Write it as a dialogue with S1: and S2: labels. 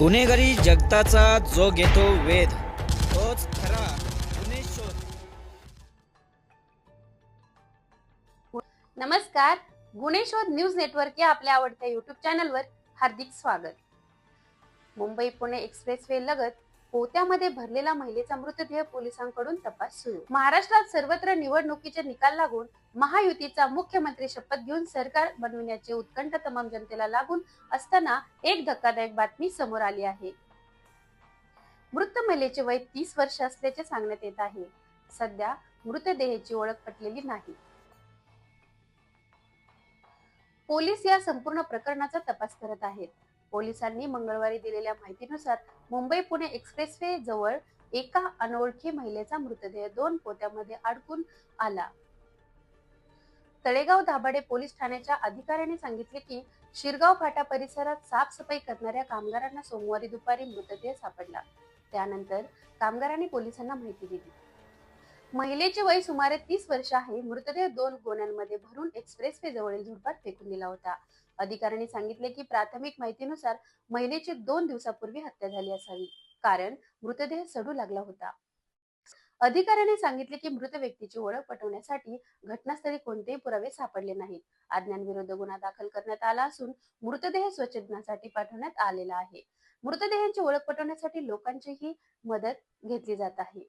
S1: गुन्हेगारी जगताचा जो घेतो वेध तोच खरा गुन्हे शोध.
S2: नमस्कार गुन्हे शोध न्यूज नेटवर्क या आपल्या आवडत्या युट्यूब चॅनलवर हार्दिक स्वागत. मुंबई पुणे एक्सप्रेस वे लगत पोत्यामध्ये भरलेला महिलेचा मृतदेह पोलिसांकडून तपास सुरू. महाराष्ट्रात सर्वत्र निवडणुकीचे निकाल लागून महायुतीचा मुख्यमंत्री शपथ घेऊन सरकार बनविण्याची उत्कंठ तमाम जनतेला लागून असताना एक धक्कादायक बातमी समोर आली आहे. मृत महिलेचे वय तीस वर्ष असल्याचे सांगण्यात येत आहे. सध्या मृतदेहाची ओळख पटलेली नाही. पोलीस या संपूर्ण प्रकरणाचा तपास करत आहेत. पोलिसांनी मंगळवारी दिलेल्या माहितीनुसार मुंबई पुणे एक्सप्रेसवे जवळ एका अनोळखी महिलेचा मृतदेह दोन पोत्यामध्ये अडकून आला. तळेगाव दाभाडे पोलीस ठाण्याच्या अधिकाऱ्याने सांगितले की शिरगाव फाटा परिसरात साफसफाई करणाऱ्या कामगारांना सोमवारी दुपारी मृतदेह सापडला. त्यानंतर कामगारांनी पोलिसांना माहिती दिली. महिलेचे वय सुमारे तीस वर्ष आहे. मृतदेह दोन गोण्यांमध्ये भरून एक्सप्रेस वे जवळील झुडपात फेकून दिला होता. अधिकाऱ्यांनी सांगितले की प्राथमिक माहितीनुसार महिलेची दोन दिवसापूर्वी हत्या झाली असावी कारण मृतदेह सडू लागला होता. अधिकाऱ्यांनी सांगितले की मृत व्यक्तीची ओळख पटवण्यासाठी घटनास्थळी कोणतेही पुरावे सापडले नाहीत. अज्ञानविरुद्ध गुन्हा दाखल करण्यात आला असून मृतदेह स्वच्छतेसाठी पाठवण्यात आलेला आहे. मृतदेहांची ओळख पटवण्यासाठी लोकांचीही मदत घेतली जात आहे.